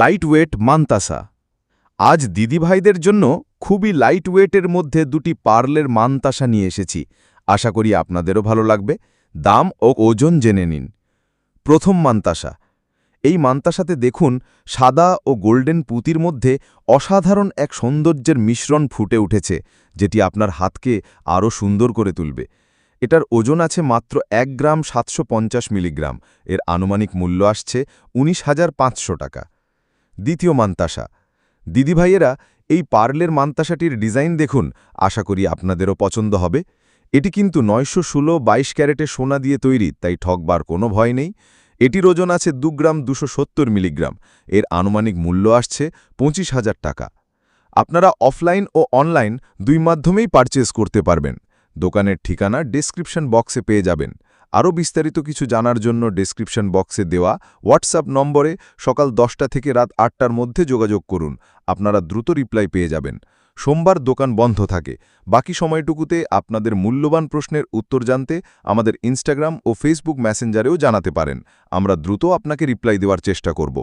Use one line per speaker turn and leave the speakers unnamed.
Light weight mantasha. আজ দিদিভাইদের জন্য খুবই লাইট ওয়েটের মধ্যে দুটি পার্লের মান্তাসা নিয়ে এসেছি। আশা করি আপনাদেরও ভালো লাগবে। দাম ও ওজন জেনে নিন। প্রথম মান্তাসা। এই মান্তাসাতে দেখুন সাদা ও গোল্ডেন পুঁতির মধ্যে অসাধারণ এক সৌন্দর্যের মিশ্রণ ফুটে উঠেছে, যেটি আপনার হাতকে আরও সুন্দর করে তুলবে। এটার ওজন আছে মাত্র এক গ্রাম সাতশো পঞ্চাশ মিলিগ্রাম। এর আনুমানিক মূল্য আসছে উনিশ হাজার পাঁচশো টাকা। দ্বিতীয় মান্তাসা। দিদিভাইয়েরা, এই পার্লের মান্তাসাটির ডিজাইন দেখুন, আশা করি আপনাদেরও পছন্দ হবে। এটি কিন্তু নয়শো ষোলো বাইশ ক্যারেটে সোনা দিয়ে তৈরি, তাই ঠকবার কোনো ভয় নেই। এটির ওজন আছে দু গ্রাম দুশো সত্তর মিলিগ্রাম। এর আনুমানিক মূল্য আসছে পঁচিশ হাজার টাকা। আপনারা অফলাইন ও অনলাইন দুই মাধ্যমেই পারচেজ করতে পারবেন। দোকানের ঠিকানা ডেসক্রিপশন বক্সে পেয়ে যাবেন। আরও বিস্তারিত কিছু জানার জন্য ডেসক্রিপশন বক্সে দেওয়া হোয়াটসঅ্যাপ নম্বরে সকাল দশটা থেকে রাত আটটার মধ্যে যোগাযোগ করুন। আপনারা দ্রুত রিপ্লাই পেয়ে যাবেন। সোমবার দোকান বন্ধ থাকে। বাকি সময়টুকুতে আপনাদের মূল্যবান প্রশ্নের উত্তর জানতে আমাদের ইনস্টাগ্রাম ও ফেসবুক মেসেঞ্জারেও জানাতে পারেন। আমরা দ্রুত আপনাকে রিপ্লাই দেওয়ার চেষ্টা করব।